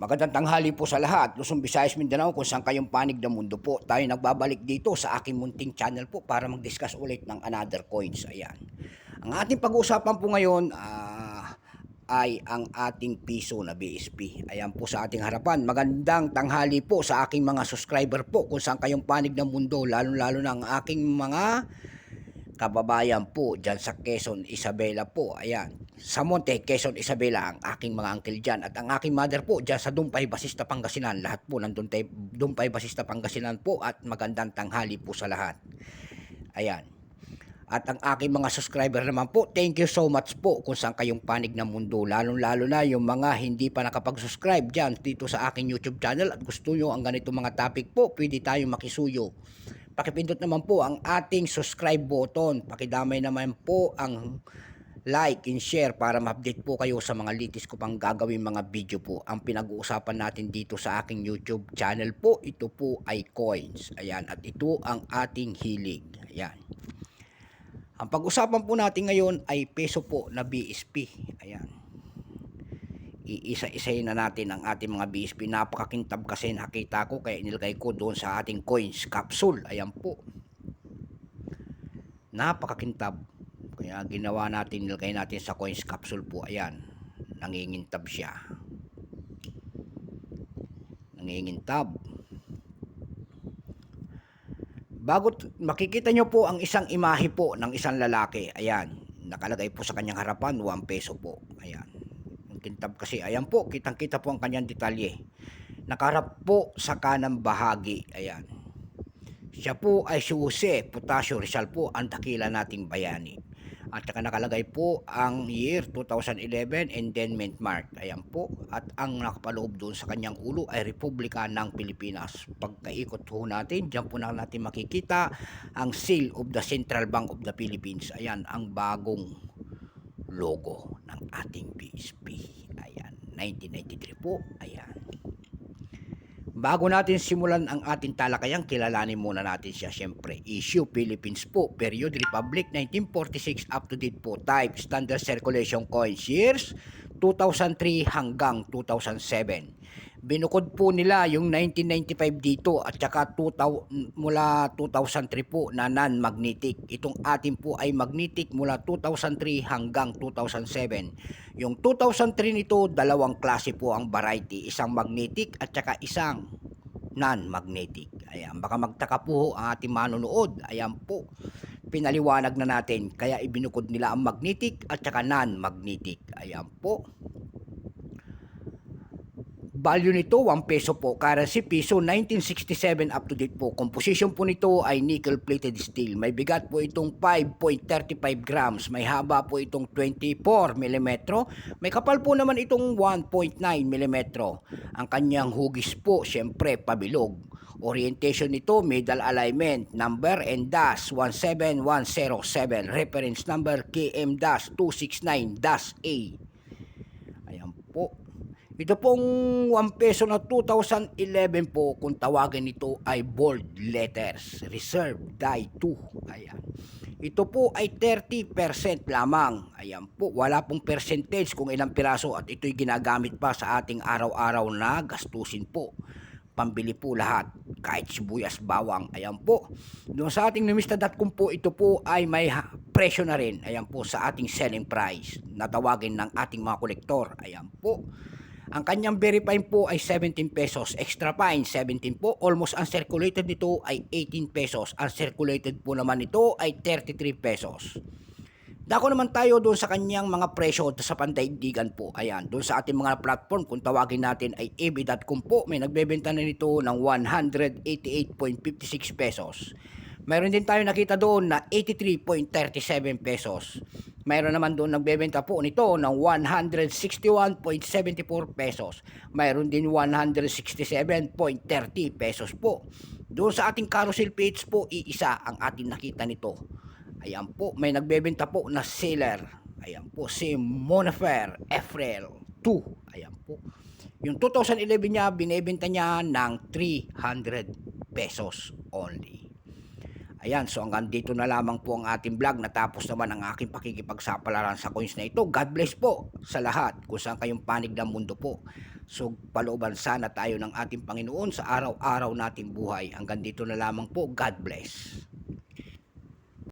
Magandang tanghali po sa lahat. Luzon, Visayas, Mindanao kung saan kayong panig ng mundo po. Tayo nagbabalik dito sa aking munting channel po para mag-discuss ulit ng another coins. Ayan. Ang ating pag-uusapan po ngayon ah, ay ang ating piso na BSP. Ayan po sa ating harapan. Magandang tanghali po sa aking mga subscriber po kung saan kayong panig ng mundo. Lalo-lalo na ang aking mga kababayan po dyan sa Quezon, Isabela po. Ayan. Sa Monte, Quezon, Isabela, ang aking mga uncle dyan. At ang aking mother po dyan sa Dumpay, Basista, Pangasinan. Lahat po ng Dumpay, Dumpay Basista, Pangasinan po. At magandang tanghali po sa lahat. Ayan. At ang aking mga subscriber naman po, thank you so much po kung saan kayong panig ng mundo. Lalong-lalo na yung mga hindi pa nakapag-subscribe dyan dito sa aking YouTube channel at gusto nyo ang ganito mga topic po, pwede tayong makisuyo. Pakipindot naman po ang ating subscribe button. Pakidamay naman po ang like and share para ma-update po kayo sa mga litis ko pang gagawin mga video po. Ang pinag-uusapan natin dito sa aking YouTube channel po, ito po ay coins. Ayan, at ito ang ating hilig. Ayan. Ang pag-usapan po natin ngayon ay peso po na BSP. Ayan. Iisa-isayin na natin ang ating mga BSP. Napakakintab kasi nakita ko kaya inilagay ko doon sa ating coins capsule. Ayan po. Napakakintab. Kaya ginawa natin, nilagay natin sa coins capsule po. Ayan. Nangingintab siya. Nangingintab. Bago makikita nyo po ang isang imahe po ng isang lalaki. Ayan. Nakalagay po sa kanyang harapan, 1 peso po. Ayan. Ang kintab kasi. Ayan po, kitang-kita po ang kanyang detalye. Nakarap po sa kanang bahagi. Ayan. Siya po ay si Jose Potasio Rizal po ang dakila nating bayani. At saka nakalagay po ang year 2011 endowment mark. Ayan po. At ang nakapaloob doon sa kanyang ulo ay Republika ng Pilipinas. Pagkaikot ho natin, dyan po na natin makikita ang seal of the Central Bank of the Philippines. Ayan, ang bagong logo ng ating BSP. Ayan, 1993 po. Ayan. Bago natin simulan ang ating talakayan, kilalanin muna natin siya siyempre. Issue Philippines po, period Republic 1946 up to date po. Type Standard Circulation Coins years 2003 hanggang 2007. Binukod po nila yung 1995 dito at saka 2000, mula 2003 po na non-magnetic. Itong atin po ay magnetic mula 2003 hanggang 2007. Yung 2003 nito, dalawang klase po ang variety. Isang magnetic at saka isang non-magnetic. Ayan, baka magtaka po ang ating manonood. Ayan po, pinaliwanag na natin. Kaya ibinukod nila ang magnetic at saka non-magnetic. Ayan po. Value nito, 1 peso po. Currency, piso, 1967 up to date po. Composition po nito ay nickel-plated steel. May bigat po itong 5.35 grams. May haba po itong 24 mm. May kapal po naman itong 1.9 mm. Ang kanyang hugis po, syempre, pabilog. Orientation nito, middle alignment, number and dash 17107. Reference number KM-269-A. Ito pong 1 peso na 2011 po, kung tawagin ito ay bold letters, reserve die 2. Ayan. Ito po ay 30% lamang. Ayan po, wala pong percentage kung ilang piraso at ito'y ginagamit pa sa ating araw-araw na gastusin po. Pambili po lahat, kahit sibuyas, bawang. Ayan po. Doon sa ating numista.com po, ito po ay may presyo na rin. Ayan po, sa ating selling price na tawagin ng ating mga kolektor. Ayan po. Ang kanyang verifying po ay 17 pesos. Extra fine, 17 po. Almost uncirculated nito ay 18 pesos. Uncirculated po naman ito ay 33 pesos. Dako naman tayo doon sa kanyang mga presyo sa pandaigdigan po. Ayan, doon sa ating mga platform, kung tawagin natin ay ebi.com po, may nagbebenta na nito ng 188.56 pesos. Mayroon din tayo nakita doon na 83.37 pesos. Mayroon naman doon nagbebenta po nito ng 161.74 pesos. Mayroon din 167.30 pesos po. Doon sa ating carousel page po, iisa ang ating nakita nito. Ayan po, may nagbebenta po na seller. Ayan po, si Monifer Efrel 2. Ayan po. Yung 2011 niya, binebenta niya ng 300 pesos only. Ayan, so hanggang dito na lamang po ang ating vlog. Natapos naman ang aking pakikipagsapalaran sa coins na ito. God bless po sa lahat kung saan kayong panig ng mundo po. So, palooban sana tayo ng ating Panginoon sa araw-araw nating buhay. Hanggang dito na lamang po. God bless.